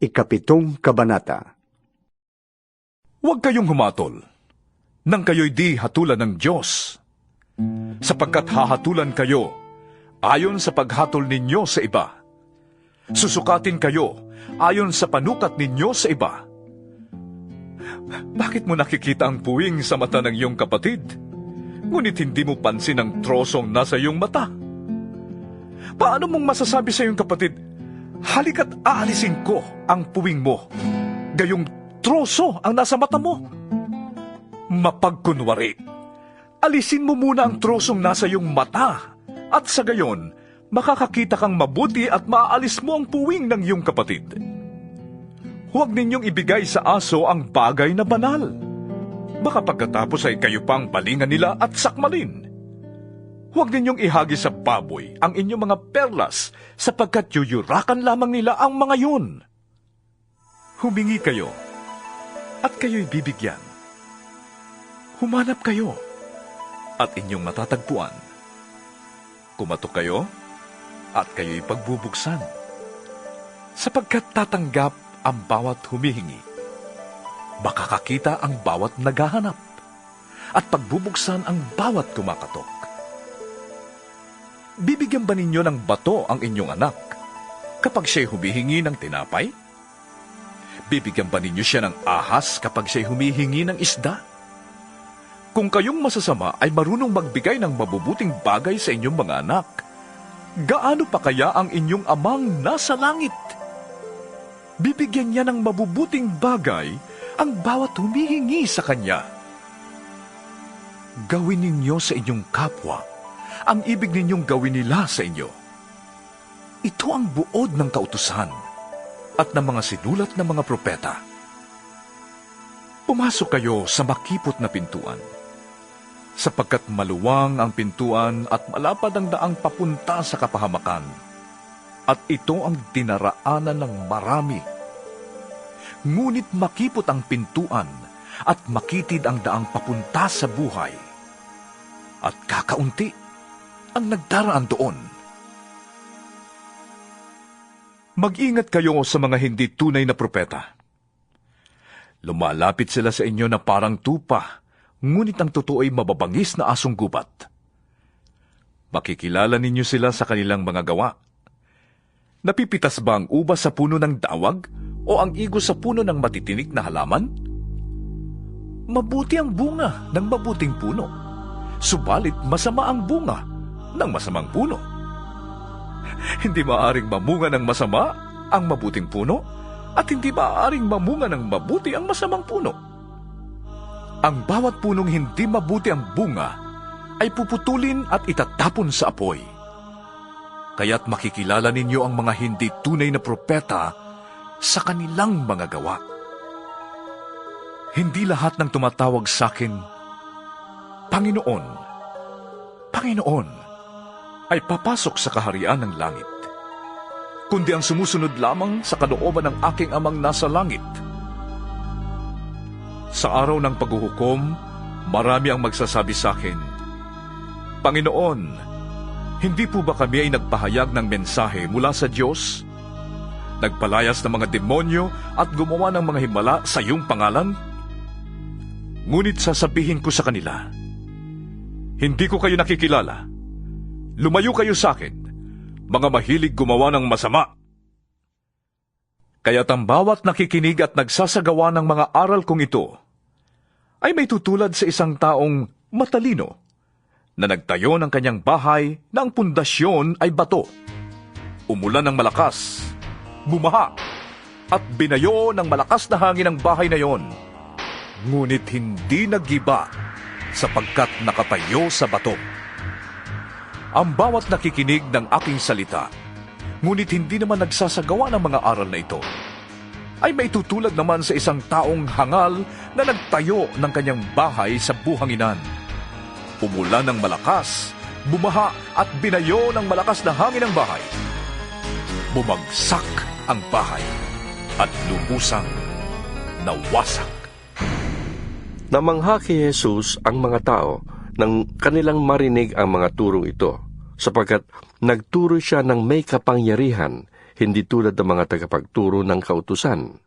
Ikapitong Kabanata Huwag kayong humatol, nang kayo'y di hatulan ng Diyos. Sapagkat hahatulan kayo, ayon sa paghatol ninyo sa iba. Susukatin kayo, ayon sa panukat ninyo sa iba. Bakit mo nakikita ang puwing sa mata ng iyong kapatid? Ngunit hindi mo pansin ang trosong nasa iyong mata. Paano mong masasabi sa iyong kapatid, halika't aalisin ko ang puwing mo, gayong troso ang nasa mata mo? Mapagkunwari, alisin mo muna ang trosong nasa iyong mata at sa gayon, makakakita kang mabuti at maaalis mo ang puwing ng iyong kapatid. Huwag ninyong ibigay sa aso ang bagay na banal. Baka pagkatapos ay kayo pang balingan nila at sakmalin. Huwag ninyong ihagi sa baboy ang inyong mga perlas sapagkat yuyurakan lamang nila ang mga yun. Humingi kayo at kayo'y bibigyan. Humanap kayo at inyong matatagpuan. Kumatok kayo at kayo'y pagbubuksan. Sapagkat tatanggap ang bawat humihingi. Makakakita ang bawat naghahanap at pagbubuksan ang bawat kumakatok. Bibigyan ba ninyo ng bato ang inyong anak kapag siya'y humihingi ng tinapay? Bibigyan ba ninyo siya ng ahas kapag siya'y humihingi ng isda? Kung kayong masasama ay marunong magbigay ng mabubuting bagay sa inyong mga anak, gaano pa kaya ang inyong amang nasa langit? Bibigyan niya ng mabubuting bagay ang bawat humihingi sa kanya. Gawin ninyo sa inyong kapwa ang ibig ninyong gawin nila sa inyo. Ito ang buod ng kautusan at ng mga sinulat ng mga propeta. Pumasok kayo sa makipot na pintuan, sapagkat maluwang ang pintuan at malapad ang daang papunta sa kapahamakan, at ito ang dinaraanan ng marami. Ngunit makipot ang pintuan at makitid ang daang papunta sa buhay, at kakaunti ang nagdaraan doon. Mag-ingat kayo sa mga hindi tunay na propeta. Lumalapit sila sa inyo na parang tupa, ngunit ang totoo ay mababangis na asong gubat. Makikilala ninyo sila sa kanilang mga gawa. Napipitas ba ang ubas sa puno ng dawag o ang igos sa puno ng matitinik na halaman? Mabuti ang bunga ng mabuting puno, subalit masama ang bunga ng masamang puno. Hindi maaaring mamunga ng masama ang mabuting puno at hindi maaaring mamunga ng mabuti ang masamang puno. Ang bawat punong hindi mabuti ang bunga ay puputulin at itatapon sa apoy. Kaya't makikilala ninyo ang mga hindi tunay na propeta sa kanilang mga gawa. Hindi lahat ng tumatawag sa akin, Panginoon, Panginoon, ay papasok sa kaharian ng langit, kundi ang sumusunod lamang sa kalooban ng aking amang nasa langit. Sa araw ng paghuhukom, marami ang magsasabi sa akin, Panginoon, hindi po ba kami ay nagpahayag ng mensahe mula sa Diyos? Nagpalayas ng mga demonyo at gumawa ng mga himala sa iyong pangalan? Ngunit sasabihin ko sa kanila, Hindi ko kayo nakikilala. Lumayo kayo sa akin, mga mahilig gumawa ng masama. Kaya't ang bawat nakikinig at nagsasagawa ng mga aral kong ito ay may tutulad sa isang taong matalino na nagtayo ng kanyang bahay na ang pundasyon ay bato. Umulan ng malakas, bumaha, at binayo ng malakas na hangin ang bahay na yon. Ngunit hindi nagiba sapagkat nakatayo sa bato. Ang bawat nakikinig ng aking salita, ngunit hindi naman nagsasagawa ng mga aral na ito, ay may tutulad naman sa isang taong hangal na nagtayo ng kanyang bahay sa buhanginan. Umulan ng malakas, bumaha at binayo ng malakas na hangin ang bahay. Bumagsak ang bahay at lubusang nawasak. Namangha kay Jesus ang mga tao nang kanilang marinig ang mga turong ito, sapagkat nagturo siya ng may kapangyarihan, hindi tulad ng mga tagapagturo ng kautusan.